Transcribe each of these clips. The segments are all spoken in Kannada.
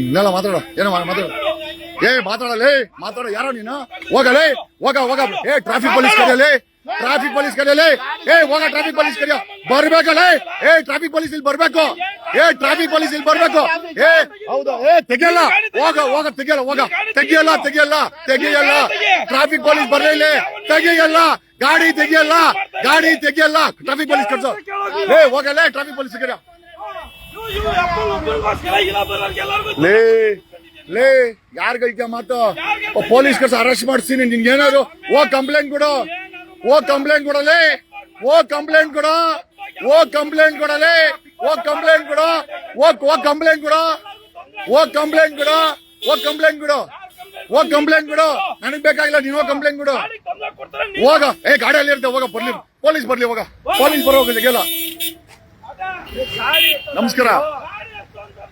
ಇನ್ನೆಲ್ಲ ಮಾತಾಡ. ಏನೋ ಮಾತಾಡ. ಏ ಮಾತಾಡಲೇ ಮಾತಾಡ. ಯಾರೋ ನೀನು? ಹೋಗಲೇ ಹೋಗ ಹೋಗ. ಏ ಟ್ರಾಫಿಕ್ ಪೊಲೀಸ್ ಕರೆಯಲೇ ಟ್ರಾಫಿಕ್ ಪೊಲೀಸ್ ಕರೆಯಲೇ ಏ, ಹೋಗ ಟ್ರಾಫಿಕ್ ಪೊಲೀಸ್ ಕರೆಯ ಬರ್ಬೇಕಲ್ಲ ಏ ಟ್ರಾಫಿಕ್ ಪೊಲೀಸ್ ಇಲ್ಲಿ ಬರ್ಬೇಕು. ಏ ಟ್ರಾಫಿಕ್ ಪೊಲೀಸ್ ಇಲ್ಲಿ ಬರ್ಬೇಕು. ಏ, ಹೌದಾ. ಏ, ತೆಗಿಯಲ್ಲ. ಹೋಗ ಹೋಗ, ತೆಗಿಯಲ್ಲ ಹೋಗ. ತೆಗಿಯಲ್ಲ ತೆಗಿಯಲ್ಲ ತೆಗಿಯಲ್ಲ. ಟ್ರಾಫಿಕ್ ಪೊಲೀಸ್ ಬರ್ಲಿಲ್ಲ ತೆಗಿಯಲ್ಲ. ಗಾಡಿ ತೆಗಿಯಲ್ಲ. ಗಾಡಿ ತೆಗಿಯಲ್ಲ. Traffic police ಕಟ್ಸೋ. ಏ ಹೋಗಲ್ಲ ಟ್ರಾಫಿಕ್ ಪೊಲೀಸ್ ಕರೆಯ ಲೇ ಲೇ ಯಾರಿಗೈತೆ ಮಾತು ಪೊಲೀಸ್ ಕರ್ಸ ಅರೆಸ್ಟ್ ಮಾಡ್ತೀನಿ ನಿನ್ ಏನಾದ್ರು ಓ ಕಂಪ್ಲೇಂಟ್ ಕೊಡು ಓ ಕಂಪ್ಲೇಂಟ್ ಕೊಡಲೆ ಓ ಕಂಪ್ಲೇಂಟ್ ಕೊಡು ಓ ಕಂಪ್ಲೇಂಟ್ ಕೊಡಲೇ ಓ ಕಂಪ್ಲೇಂಟ್ ಕೊಡು ಓ ಓ ಕಂಪ್ಲೇಂಟ್ ಕೊಡು ಓ ಕಂಪ್ಲೇಂಟ್ ಕೊಡು ಓ ಕಂಪ್ಲೇಂಟ್ ಕೊಡು ಓ ಕಂಪ್ಲೇಂಟ್ ಕೊಡು ನನಗ್ ಬೇಕಾಗಿಲ್ಲ ನೀನು ಕಂಪ್ಲೇಂಟ್ ಕೊಡು ಹೋಗ ಏ ಗಾಡಿಯಲ್ಲಿ ಇರ್ತೆ ಹೋಗ ಬರ್ಲಿ ಪೊಲೀಸ್ ಬರ್ಲಿ ಹೋಗ ಪೊಲೀಸ್ ಬರೋ ಹೋಗಿಲ್ಲ ನಮಸ್ಕಾರ.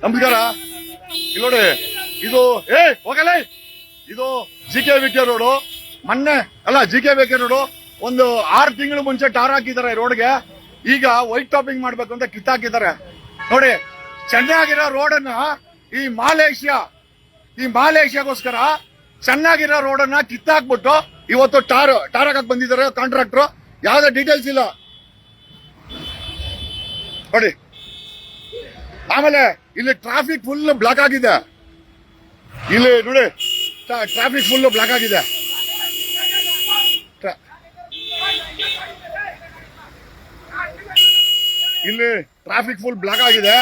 ನಮಸ್ಕಾರ. ಇಲ್ಲಿ ನೋಡಿ, ಇದು, ಏ ಹೋಗಲ್ಲ ಇದು ಜಿ ಕೆ ವಿಕೆ ರೋಡ್ ಮೊನ್ನೆ, ಅಲ್ಲ ಜಿ ಕೆ ವಿಕೆ ರೋಡು ಒಂದು ಆರು ತಿಂಗಳು ಮುಂಚೆ ಟಾರ್ ಹಾಕಿದ್ದಾರೆ ರೋಡ್ಗೆ. ಈಗ ವೈಟ್ ಟಾಪಿಂಗ್ ಮಾಡ್ಬೇಕು ಅಂತ ಕಿತ್ತಾಕಿದ್ದಾರೆ ನೋಡಿ, ಚೆನ್ನಾಗಿರೋ ರೋಡನ್ನ ಈ ಮಾಲೇಷ್ಯಾ, ಈ ಮಾಲೇಷ್ಯಾಗೋಸ್ಕರ ಚೆನ್ನಾಗಿರೋ ರೋಡನ್ನ ಕಿತ್ತಾಕ್ಬಿಟ್ಟು ಇವತ್ತು ಟಾರ್ ಟಾರ್ ಹಾಕಕ್ ಬಂದಿದ್ದಾರೆ ಕಾಂಟ್ರಾಕ್ಟ್ರು ಯಾವ್ದೇ ಡೀಟೇಲ್ಸ್ ಇಲ್ಲ. ನೋಡಿ. ಆಮೇಲೆ ಇಲ್ಲಿ ಟ್ರಾಫಿಕ್ ಫುಲ್ ಬ್ಲಾಕ್ ಆಗಿದೆ. ಇಲ್ಲಿ ನೋಡಿ ಟ್ರಾಫಿಕ್ ಫುಲ್ ಬ್ಲಾಕ್ ಆಗಿದೆ. ಇಲ್ಲಿ ಟ್ರಾಫಿಕ್ ಫುಲ್ ಬ್ಲಾಕ್ ಆಗಿದೆ.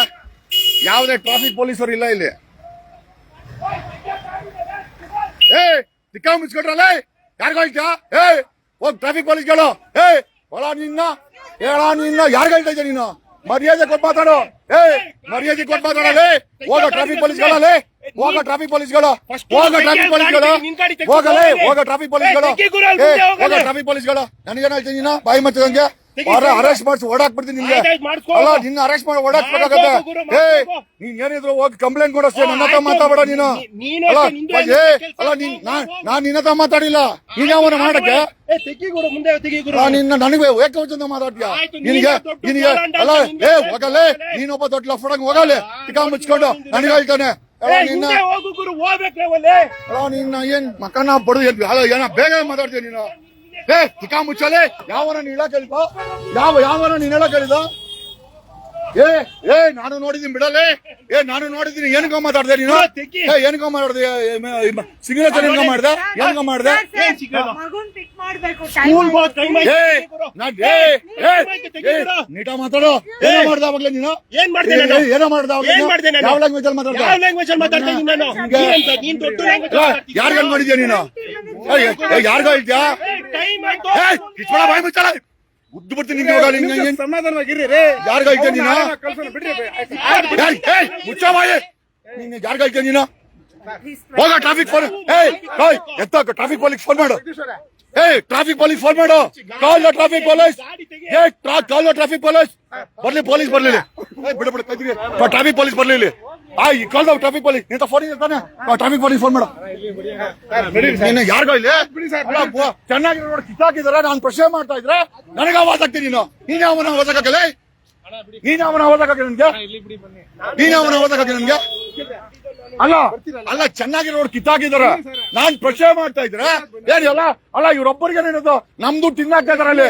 ಯಾವುದೇ ಟ್ರಾಫಿಕ್ ಪೊಲೀಸರು ಇಲ್ಲ ಇಲ್ಲಿ. ಏ ತಿಕ್ಕ ಮುಚ್ಕೊಟ್ರಲ್ಲ ಯಾರಿಗೋಯ್ತ ಏ ಹೋಗ್ ಟ್ರಾಫಿಕ್ ಪೊಲೀಸ್ಗಳು ಏ ಹೊಲ ನಿನ್ನ ಹೇಳ ನಿನ್ನ ಯಾರಿಗೋಯ್ತಾ ಇದ್ದೆ ನೀನು? ಮರ್ಯಾದೆ ಕೊಟ್ಟು ಮಾತಾಡು. ಏ, ಮರ್ಯಾದೆ ಕೊಟ್ಟು ಮಾತಾಡಲೇ ಹೋಗ ಟ್ರಾಫಿಕ್ ಪೊಲೀಸ್ಗಳಲ್ಲೇ ಹೋಗ ಟ್ರಾಫಿಕ್ ಪೊಲೀಸ್ಗಳು ಹೋಗ ಟ್ರಾಫಿಕ್ ಪೊಲೀಸ್ಗಳು ಹೋಗಲೇ, ಹೋಗ ಟ್ರಾಫಿಕ್ ಪೊಲೀಸ್ಗಳು ಹೋಗ ಟ್ರಾಫಿಕ್ ಪೊಲೀಸ್ಗಳು ನನಗೇನ್ ಹೇಳ್ತೀನಿ ನೀನು? ಬಾಯಿ ಮಚ್ಚದಂಗೆ. ಅರೆಸ್ಟ್ ಮಾಡಿಸಿ ಓಡಾಕ್ಬಿಡ್ತೀನಿ ನಿನ್ಗೆ. ಅಲ್ಲ ನಿನ್ನ ಅರೆಸ್ಟ್ ಮಾಡಿ ಓಡಾಕ್ಬೇಕಾಗತ್ತೆ ಏ. ನೀನ್ ಏನಿದ್ರು ಹೋಗಿ ಕಂಪ್ಲೇಂಟ್ ಕೊಡಷ್ಟೇ ನನ್ನ ಹತ್ರ ಮಾತಾಡ ನೀನು. ಅಲ್ಲ ಏ ಅಲ್ಲ ನೀನ್. ನಾನ್ ನಾನ್ ನಿನ್ನ ಹತ್ರ ಮಾತಾಡಿಲ್ಲ. ನೀನ್ ಯಾವನ ಮಾಡಕ್ಕೆ? ನಿನ್ನ ನನಗೆ ಏಕವಚನ ಮಾತಾಡ್ತೀಯ? ನಿನ್ಗೆ ನಿನಗೆ ಅಲ್ಲ ಏ ಹೋಗಲೇ ನೀನೊಬ್ಬ ದೊಡ್ಡ ಲಫಡಂಗ್ ಹೋಗಲೇ ಟಿಕಾ ಮುಚ್ಕೊಂಡು ನನಗೆ ಹೇಳ್ತಾನೆ. ನಿನ್ನ ಏನ್ ಮಕ್ಕನ ಬಡದು ಏನ ಬೇಗ ಮಾತಾಡ್ತೀನಿ ನೀನು? ಏ ಚಿಕ್ಕ ಮುಚ್ಚಲೆ ಯಾವನ ನೀನ್ ಹೇಳಕ್ ಹೇಳಿದ ಯಾವ ಯಾವನ ನೀನ್ ಹೇಳಕ್ ಹೇಳಿದ ಏ ಏ ನಾನು ನೋಡಿದೀನಿ ಬಿಡಲೆ. ಏ ನಾನು ನೋಡಿದೀನಿ ಏನಕ್ಕ ಮಾತಾಡ್ದೆ ನೀನು. ಏ ಏನಕ್ಕ ಮಾತಾಡ್ದೆ? ಸಿಗ್ನೇಚರ್ ಏನಕ್ಕ ಮಾಡ್ದೆ? ಏನಕ್ಕ ಮಾಡ್ದೆ? ನೀಟ ಮಾತಾಡೋ. ಏನ ಮಾಡ್ದ ಅವಾಗ್ಲೇ ನೀನು? ಏನ್ ಮಾಡ್ದೆ ಏನ ಮಾಡ್ದ ಅವಾಗ್ಲೇ? ಯಾವ ಲ್ಯಾಂಗ್ವೇಜ್ ಅಲ್ಲಿ ಮಾತಾಡ್ದೆ? ಯಾವ ಲ್ಯಾಂಗ್ವೇಜ್ ಅಲ್ಲಿ ಮಾತಾಡ್ತಾ ಇದ್ದೀನಿ ನಾನು? ನೀನ್ ದೊಡ್ಡ ಲ್ಯಾಂಗ್ವೇಜ್ ಯಾರ್ಗ ಮಾಡಿದ್ಯಾ ನೀನು? ಯಾರ್ಗೋ ಇದ್ಯಾ ಕಿಚ್ಕೊಳ ಬಾಯಿ ಮುಚ್ಚಳ ಉದ್ದು ಬಿಡ್ತೀನಿ ನಿಂಗೆ ಇವಾಗ ನಿಂಗೆ ಏನ್- ಸಮಾಧಾನವಾಗಿರಿ ರೀ. ಯಾರ್ಗ ಹೇಳ್ತೀಯ ನೀನು? ಕಳ್ಸೋಣ ಬಿಡ್ರಿ ಮುಚ್ಚ ಬಾಯಿ. ನೀನು ಯಾರ್ಗ ಹೇಳ್ತೀಯ ನೀನ? ಹೋಗ ಟ್ರಾಫಿಕ್ ಫೋನ್ ಏಯ್ ಏಯ್ ಎತ್ತ ಟ್ರಾಫಿಕ್ ಪೊಲೀಸ್ ಫೋನ್ ಮಾಡು. ಏಯ್ ಟ್ರಾಫಿಕ್ ಪೊಲೀಸ್ ಫೋನ್ ಮಾಡು. ಕಾಲ್ ಟ್ರಾಫಿಕ್ ಪೊಲೀಸ್ ಏ ಕಾಲ್ ಟ್ರಾಫಿಕ್ ಪೊಲೀಸ್ ಬರ್ಲಿ ಪೊಲೀಸ್ ಬರ್ಲಿ ಬಿಡ ಬಿಡ ಟ್ರಾಫಿಕ್ ಪೊಲೀಸ್ ಬರ್ಲಿ ಆ ಈ ಕಾಲ್ ಟ್ರಾಫಿಕ್ ಪೊಲೀಸ್ ನಿಂತ ಫೋನ್ ಇರ್ತಾನೆ ಟ್ರಾಫಿಕ್ ಪೊಲೀಸ್ ಫೋನ್ ಮಾಡು. ನೀನು ಯಾರಿಗೋ ಇಲ್ಲಿ? ಚೆನ್ನಾಗಿ ನೋಡಿ ಕಿತ್ತಾಕಿದಾರೆ ನಾನು ಪ್ರಶ್ನೆ ಮಾಡ್ತಾ ಇದ್ರೆ ನನಗೆ ಆವಾಜ್ ಆಗ್ತೀನಿ ನೀನು. ನೀನ್ ಅವನ ಓದಕ್ಕಾಗಲ್ಲ ನೀನ್ ಅವನ ಹಾಕಿ ನನ್ಗೆ? ನೀನ್ ಅವನ ಹಾಕಿ ನನ್ಗೆ? ಅಲ್ಲ ಅಲ್ಲ ಚೆನ್ನಾಗಿ ನೋಡಿ ಕಿತ್ತಾಕಿದಾರೆ. ನಾನ್ ಪ್ರಶ್ನೆ ಮಾಡ್ತಾ ಇದ್ರೆ ಏನ್ ಅಲ್ಲ ಅಲ್ಲ ಇವ್ರೊಬ್ಬರಿಗೆ ಏನದು? ನಮ್ದು ತಿನ್ನಾಕ್ತಾ ಇದಾರೆ ಅಲ್ಲಿ.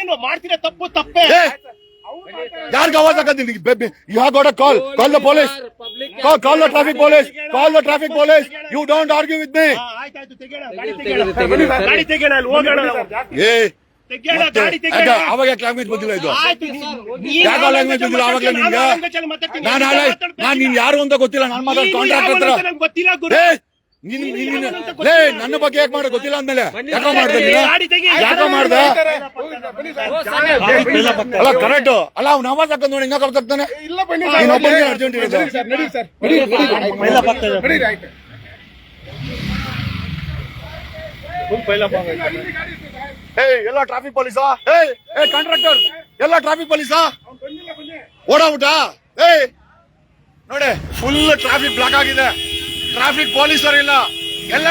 ಇದ್ ಮಾಡ್ತೀರ ತಪ್ಪು ತಪ್ಪೇ. ಏ ಅವಾಜ್ ಆವಾಜ್ ಹಾಕತ್ತೀನಿ you have got a call call the police call the traffic police call the traffic police you don't argue with me ಹಾ, ಆಯ್ತಾಯ್ತು ತೆಗೆಯೋಣ. ಗಾಡಿ ತೆಗೆಯೋಣ ಗಾಡಿ ತೆಗೆಯೋಣ ಅಲ್ಲಿ ಹೋಗೋಣ ಏ ಯಾಕೆ ಅವಾಗ ಲ್ಯಾಂಗ್ವೇಜ್ ಬಂದಿಲ್ಲ ಇದು? ಆಯ್ತು ಲ್ಯಾಂಗ್ವೇಜ್ ಬಂದಿಲ್ಲ? ಆವಾಗ್ಲೇ ನಾನು ನಾಳೆ ನಾನ್ ನೀನ್ ಯಾರು ಅಂತ ಗೊತ್ತಿಲ್ಲ. ನಾನು ಮಾತಾಡ್ ಕಾಂಟ್ರಾಕ್ಟ್ ಹತ್ರ. ಗೊತ್ತಿಲ್ಲ ಲೇ ನನ್ನ ಬಗ್ಗೆ ಯಾಕೆ ಮಾಡ ಗೊತ್ತಿಲ್ಲ ಅಂದ್ಮೇಲೆ? ಯಾಕ ಮಾಡ್ದೆ ಯಾಕ ಮಾಡ್ದೆ? ಅಲ್ಲ ಕರೆಕ್ಟ್. ಅಲ್ಲ ಅವ್ನ ಆವಾಜ್ ಹಾಕೊಂಡು ನೋಡಿ ಹಿಂಗ ಒಬ್ಬನಿಗೆ ಅರ್ಜೆಂಟ್ ಇರೋದು. ಸರ್ ನಡಿ ಸರ್. ನಡಿ ನಡಿ ಆಯ್ತು. ಏ ಎಲ್ಲ ಟ್ರಾಫಿಕ್ ಪೊಲೀಸಾ ಏ ಏ ಕಾಂಟ್ರಾಕ್ಟರ್ ಎಲ್ಲ ಟ್ರಾಫಿಕ್ ಪೊಲೀಸಾ ಓಡಾಬಿಟ್ಟ ಏ ನೋಡಿ ಫುಲ್ ಟ್ರಾಫಿಕ್ ಬ್ಲಾಕ್ ಆಗಿದೆ. ಟ್ರಾಫಿಕ್ ಪೊಲೀಸರು ಇಲ್ಲ ಎಲ್ಲ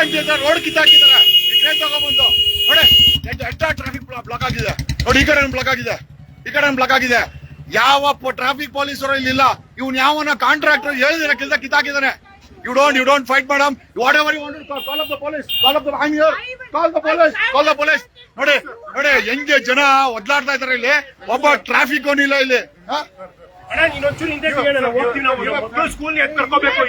ರೋಡ್ ಕಿತ್ತಾಕಿದ್ದಾರೆ. ಟ್ರೈನ್ ತಗೊಂಡ್ಬಂದು, ನೋಡಿ ಎಡ್ಡ ಟ್ರಾಫಿಕ್ ಬ್ಲಾಕ್ ಆಗಿದೆ. ನೋಡಿ, ಈ ಕಡೆ ಬ್ಲಾಕ್ ಆಗಿದೆ. ಈ ಕಡೆ ಬ್ಲಾಕ್ ಆಗಿದೆ. ಯಾವ ಟ್ರಾಫಿಕ್ ಪೊಲೀಸರು ಇಲ್ಲಿಲ್ಲ ಇವ್ನು ಯಾವನ ಕಾಂಟ್ರಾಕ್ಟರ್ ಹೇಳಿದ್ರೆ ಕೆಲಸ ಕಿತ್ತಾಕಿದಾನೆ you don't you don't fight madam whatever you want call off police call off the I call the police call the police ನೋಡಿ ನೋಡಿ, ಹೆಂಗೆ ಜನ ಒದ್ಲಾಡ್ತಾ ಇದಾರೆ ಇಲ್ಲಿ. ಒಬ್ಬ ಟ್ರಾಫಿಕ್ ಇಲ್ಲ ಇಲ್ಲಿ? ಅಣ್ಣ ನೀನೊಂಚೂರು ಹಿಂದೆ ಹೋಗ್ತೀವಿ ನಾವು. ಮಕ್ಕಳು ಸ್ಕೂಲ್ ಎತ್ ಕರ್ಕೋಬೇಕು